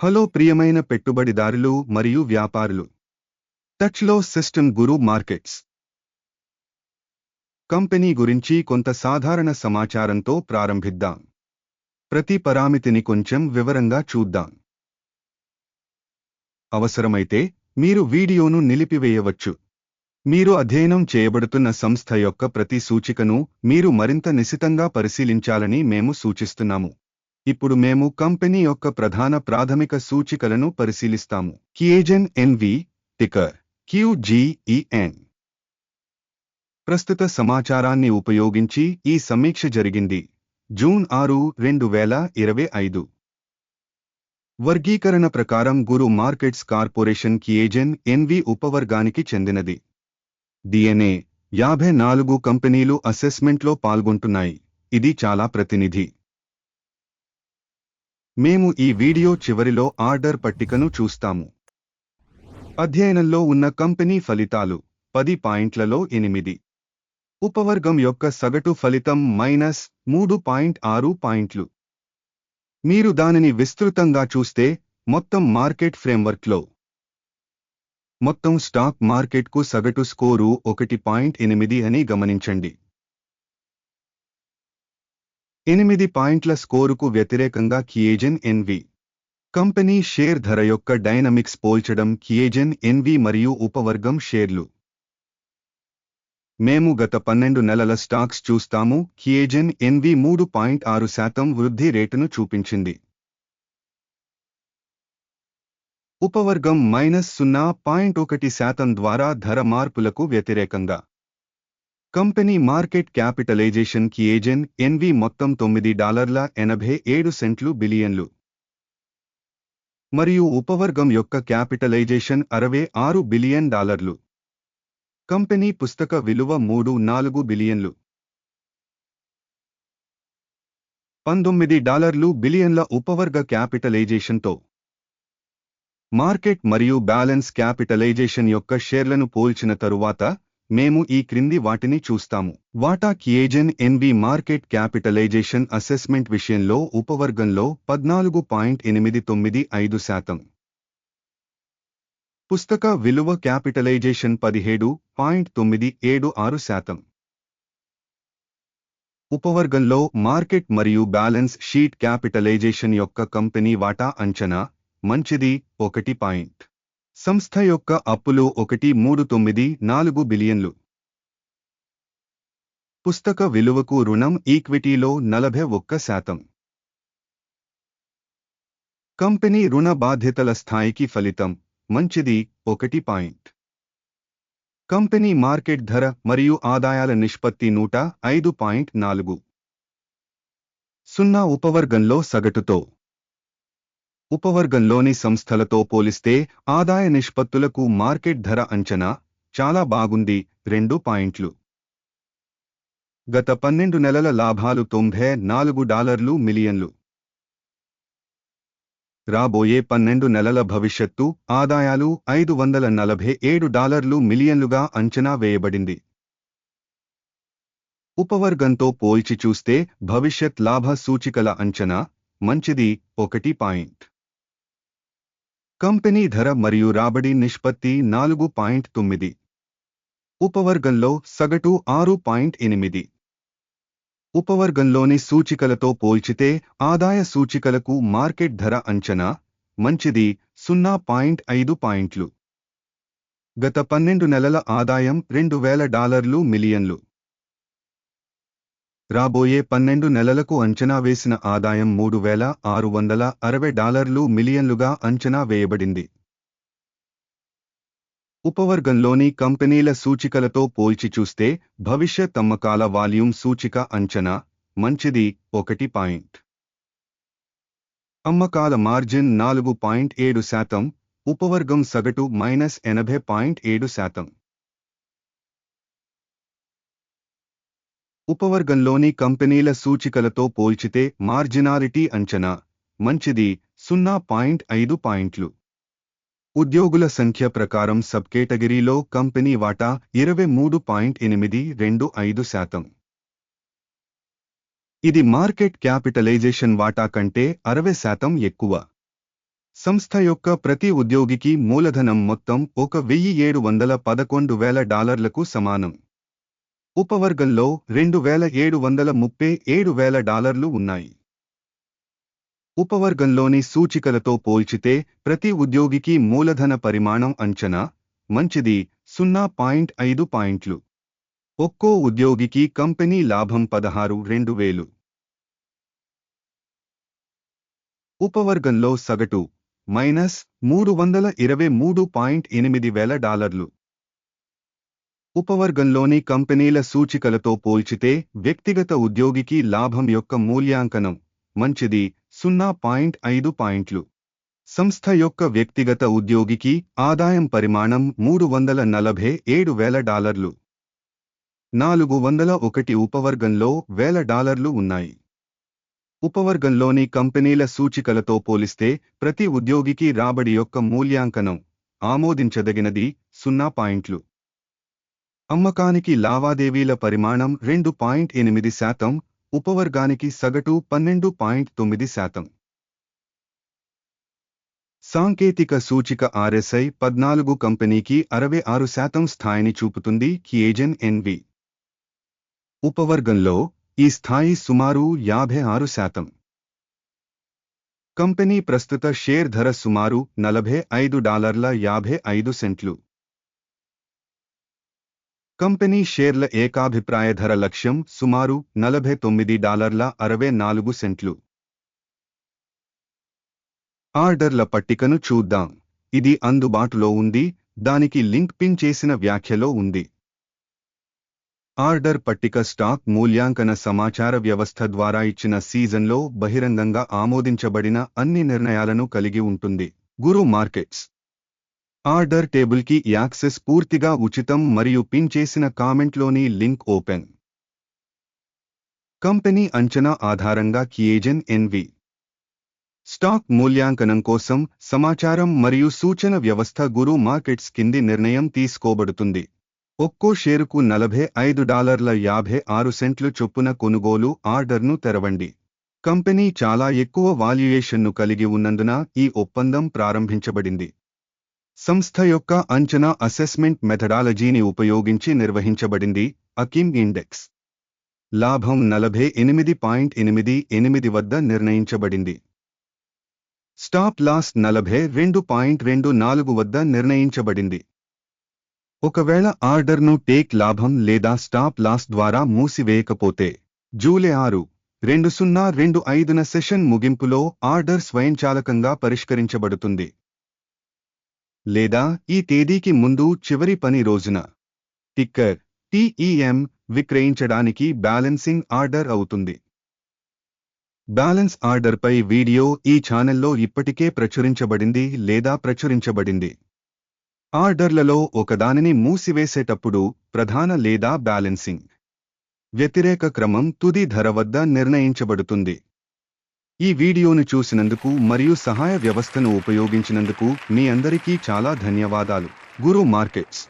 Hello ప్రియమైన పెట్టుబడిదారులు మరియు వ్యాపారులు. టచ్లో సిస్టమ్ గురు మార్కెట్స్ కంపెనీ గురించి కొంత సాధారణ సమాచారంతో ప్రారంభిద్దాం. ప్రతి పరామితిని కొంచెం వివరంగా చూద్దాం. అవసరమైతే మీరు వీడియోను నిలిపివేయవచ్చు. మీరు అధ్యయనం చేయబడుతున్న సంస్థ యొక్క ప్రతి సూచికను మీరు మరింత నిశితంగా పరిశీలించాలని మేము సూచిస్తున్నాము. ఇప్పుడు మేము కంపెనీ యొక్క ప్రధాన ప్రాథమిక సూచికలను పరిశీలిస్తాము. Qiagen NV ticker QGEN. ప్రస్తుత సమాచారాన్ని ఉపయోగించి ఈ సమీక్ష జరిగింది. జూన్ ఆరు రెండు వేల ఇరవై ఐదు. వర్గీకరణ ప్రకారం Guru Markets corporation Qiagen NV ఉపవర్గానికి చెందినది. డిఎన్ఏ యాభై నాలుగు కంపెనీలు అసెస్మెంట్లో పాల్గొంటున్నాయి. ఇది చాలా ప్రతినిధి. మేము ఈ వీడియో చివరిలో ఆర్డర్ పట్టికను చూస్తాము. అధ్యయనంలో ఉన్న కంపెనీ ఫలితాలు పది పాయింట్లలో ఎనిమిది. ఉపవర్గం యొక్క సగటు ఫలితం మైనస్ మూడు పాయింట్ ఆరు పాయింట్లు. మీరు దానిని విస్తృతంగా చూస్తే మొత్తం మార్కెట్ ఫ్రేమ్వర్క్లో. మొత్తం స్టాక్ మార్కెట్కు సగటు స్కోరు ఒకటి పాయింట్ ఎనిమిది అని గమనించండి. ఎనిమిది పాయింట్ల స్కోరుకు వ్యతిరేకంగా కియేజెన్ ఎన్వి. కంపెనీ షేర్ ధర యొక్క డైనమిక్స్ పోల్చడం కియేజెన్ ఎన్వి మరియు ఉపవర్గం షేర్లు. మేము గత పన్నెండు నెలల స్టాక్స్ చూస్తాము. కియేజెన్ ఎన్వి మూడు పాయింట్ ఆరు శాతం వృద్ధి రేటును చూపించింది. ఉపవర్గం మైనస్ సున్నా పాయింట్ ఒకటి శాతం ద్వారా ధర మార్పులకు వ్యతిరేకంగా. Company market capitalisation Qiagen NV మొత్తం తొమ్మిది డాలర్ల ఎనభై ఏడు సెంట్లు బిలియన్లు. మరియు ఉపవర్గం యొక్క క్యాపిటలైజేషన్ అరవై ఆరు బిలియన్ డాలర్లు. కంపెనీ పుస్తక విలువ మూడు నాలుగు బిలియన్లు. పంతొమ్మిది డాలర్లు బిలియన్ల ఉపవర్గ క్యాపిటలైజేషన్తో. మార్కెట్ మరియు బ్యాలెన్స్ క్యాపిటలైజేషన్ యొక్క షేర్లను పోల్చిన తరువాత మేము ఈ క్రింది వాటిని చూస్తాము. వాటా Qiagen NV market capitalisation assessment విషయంలో ఉపవర్గంలో పద్నాలుగు పాయింట్ ఎనిమిది తొమ్మిది ఐదు శాతం. పుస్తక విలువ క్యాపిటలైజేషన్ పదిహేడు పాయింట్ తొమ్మిది ఏడు ఆరు శాతం. ఉపవర్గంలో మార్కెట్ మరియు బ్యాలెన్స్ షీట్ క్యాపిటలైజేషన్ యొక్క కంపెనీ వాటా అంచనా మంచిది ఒకటి పాయింట్ సంస్థ యొక్క అప్పులు ఒకటి మూడు తొమ్మిది నాలుగు బిలియన్లు. పుస్తక విలువకు రుణం ఈక్విటీలో నలభై ఒక్క శాతం. కంపెనీ రుణ బాధ్యతల స్థాయికి ఫలితం మంచిది ఒకటి పాయింట్. కంపెనీ మార్కెట్ ధర మరియు ఆదాయాల నిష్పత్తి నూట ఐదు పాయింట్ నాలుగు. సున్నా ఉపవర్గంలో సగటుతో. ఉపవర్గంలోని సంస్థలతో పోలిస్తే ఆదాయ నిష్పత్తులకు మార్కెట్ ధర అంచనా చాలా బాగుంది రెండు పాయింట్లు. గత పన్నెండు నెలల లాభాలు తొంభై నాలుగు డాలర్లు మిలియన్లు. రాబోయే పన్నెండు నెలల భవిష్యత్తు ఆదాయాలు ఐదు వందల నలభై ఏడు డాలర్లు మిలియన్లుగా అంచనా వేయబడింది. ఉపవర్గంతో పోల్చి చూస్తే భవిష్యత్ లాభ సూచికల అంచనా మంచిది ఒకటి పాయింట్. కంపెనీ ధర మరియు రాబడి నిష్పత్తి నాలుగు పాయింట్ తొమ్మిది. ఉపవర్గంలో సగటు ఆరు పాయింట్ ఎనిమిది. ఉపవర్గంలోని సూచికలతో పోల్చితే ఆదాయ సూచికలకు మార్కెట్ ధర అంచనా మంచిది సున్నా పాయింట్ ఐదు పాయింట్లు. గత పన్నెండు నెలల ఆదాయం రెండు వేల డాలర్లు మిలియన్లు. రాబోయే పన్నెండు నెలలకు అంచనా వేసిన ఆదాయం మూడు వేల ఆరు వందల అరవై డాలర్లు మిలియన్లుగా అంచనా వేయబడింది. ఉపవర్గంలోని కంపెనీల సూచికలతో పోల్చి చూస్తే భవిష్యత్ అమ్మకాల వాల్యూమ్ సూచిక అంచనా మంచిది ఒకటి పాయింట్. అమ్మకాల మార్జిన్ నాలుగు పాయింట్ ఏడు శాతం ఉపవర్గం సగటు మైనస్ ఎనభై పాయింట్ ఏడు శాతం. ఉపవర్గంలోని కంపెనీల సూచికలతో పోల్చితే మార్జినాలిటీ అంచనా మంచిది సున్నా పాయింట్ ఐదు పాయింట్లు. ఉద్యోగుల సంఖ్య ప్రకారం సబ్ కేటగిరీలో కంపెనీ వాటా ఇరవై మూడు పాయింట్ ఎనిమిది రెండు ఐదు శాతం. ఇది మార్కెట్ క్యాపిటలైజేషన్ వాటా కంటే అరవై శాతం ఎక్కువ. సంస్థ యొక్క ప్రతి ఉద్యోగికి మూలధనం మొత్తం ఒక వెయ్యి ఏడు వందల పదకొండు వేల డాలర్లకు సమానం. ఉపవర్గంలో రెండు వేల ఏడు వందల ముప్పై ఏడు వేల డాలర్లు ఉన్నాయి. ఉపవర్గంలోని సూచికలతో పోల్చితే ప్రతి ఉద్యోగికి మూలధన పరిమాణం అంచనా మంచిది సున్నా పాయింట్ ఐదు పాయింట్లు. ఒక్కో ఉద్యోగికి కంపెనీ లాభం పదహారు రెండు వేలు. ఉపవర్గంలో సగటు మైనస్ మూడు వందల ఇరవై మూడు పాయింట్ ఎనిమిది వేల డాలర్లు. ఉపవర్గంలోని కంపెనీల సూచికలతో పోల్చితే వ్యక్తిగత ఉద్యోగికి లాభం యొక్క మూల్యాంకనం మంచిది సున్నా పాయింట్ ఐదు పాయింట్లు. సంస్థ యొక్క వ్యక్తిగత ఉద్యోగికి ఆదాయం పరిమాణం మూడు వందల నలభై ఏడు వేల డాలర్లు. నాలుగు వందల ఒకటి ఉపవర్గంలో వేల డాలర్లు ఉన్నాయి. ఉపవర్గంలోని కంపెనీల సూచికలతో పోలిస్తే ప్రతి ఉద్యోగికి రాబడి యొక్క మూల్యాంకనం ఆమోదించదగినది సున్నా పాయింట్లు. అమ్మకానికి లావాదేవీల పరిమాణం రెండు పాయింట్ ఎనిమిది శాతం ఉపవర్గానికి సగటు పన్నెండు పాయింట్ తొమ్మిది శాతం. సాంకేతిక సూచిక ఆర్ఎస్ఐ పద్నాలుగు కంపెనీకి అరవై ఆరు శాతం స్థాయిని చూపుతుంది కియేజన్ ఎన్వి. ఉపవర్గంలో ఈ స్థాయి సుమారు యాభై ఆరు శాతం. కంపెనీ ప్రస్తుత షేర్ ధర సుమారు నలభై ఐదు డాలర్ల యాభై ఐదు సెంట్లు. కంపెనీ షేర్ల ఏకాభిప్రాయ ధర లక్ష్యం సుమారు నలభై తొమ్మిది డాలర్ల అరవై నాలుగు సెంట్లు. ఆర్డర్ల పట్టికను చూద్దాం. ఇది అందుబాటులో ఉంది దానికి లింక్ పిన్ చేసిన వ్యాఖ్యలో ఉంది. ఆర్డర్ పట్టిక స్టాక్ మూల్యాంకన సమాచార వ్యవస్థ ద్వారా ఇచ్చిన సీజన్లో బహిరంగంగా ఆమోదించబడిన అన్ని నిర్ణయాలను కలిగి ఉంటుంది. గురు మార్కెట్స్. ఆర్డర్ టేబుల్కి యాక్సెస్ పూర్తిగా ఉచితం మరియు పిన్ చేసిన కామెంట్లోని లింక్ ఓపెన్. కంపెనీ అంచనా ఆధారంగా కియేజన్ ఎన్వి స్టాక్ మూల్యాంకనం కోసం సమాచారం మరియు సూచన వ్యవస్థ గురు మార్కెట్స్ కింది నిర్ణయం తీసుకోబడుతుంది. ఒక్కో షేరుకు నలభై ఐదు డాలర్ల యాభై ఆరు సెంట్లు చొప్పున కొనుగోలు ఆర్డర్ను తెరవండి. కంపెనీ చాలా ఎక్కువ వాల్యుయేషన్ను కలిగి ఉన్నందున ఈ ఒప్పందం ప్రారంభించబడింది. సంస్థ యొక్క అంచనా అసెస్మెంట్ మెథడాలజీని ఉపయోగించి నిర్వహించబడింది అకిమ్ ఇండెక్స్. లాభం నలభై ఎనిమిది పాయింట్ ఎనిమిది ఎనిమిది వద్ద నిర్ణయించబడింది. స్టాప్ లాస్ నలభై రెండు పాయింట్ రెండు నాలుగు వద్ద నిర్ణయించబడింది. ఒకవేళ ఆర్డర్ను టేక్ లాభం లేదా స్టాప్ లాస్ ద్వారా మూసివేయకపోతే జూలై ఆరు రెండు సున్నా రెండు ఐదున సెషన్ ముగింపులో ఆర్డర్ స్వయంచాలకంగా పరిష్కరించబడుతుంది. లేదా ఈ తేదీకి ముందు చివరి పని రోజున. టిక్కర్ టీఈఎం విక్రయించడానికి బ్యాలెన్సింగ్ ఆర్డర్ అవుతుంది. బ్యాలెన్స్ ఆర్డర్పై వీడియో ఈ ఛానల్లో ఇప్పటికే ప్రచురించబడింది లేదా ప్రచురించబడింది. ఆర్డర్లలో ఒకదానిని మూసివేసేటప్పుడు ప్రధాన లేదా బ్యాలెన్సింగ్ వ్యతిరేక క్రమం తుది ధర వద్ద నిర్ణయించబడుతుంది. ఈ వీడియోను చూసినందుకు మరియు సహాయ వ్యవస్థను ఉపయోగించినందుకు మీ అందరికీ చాలా ధన్యవాదాలు. గురు మార్కెట్స్.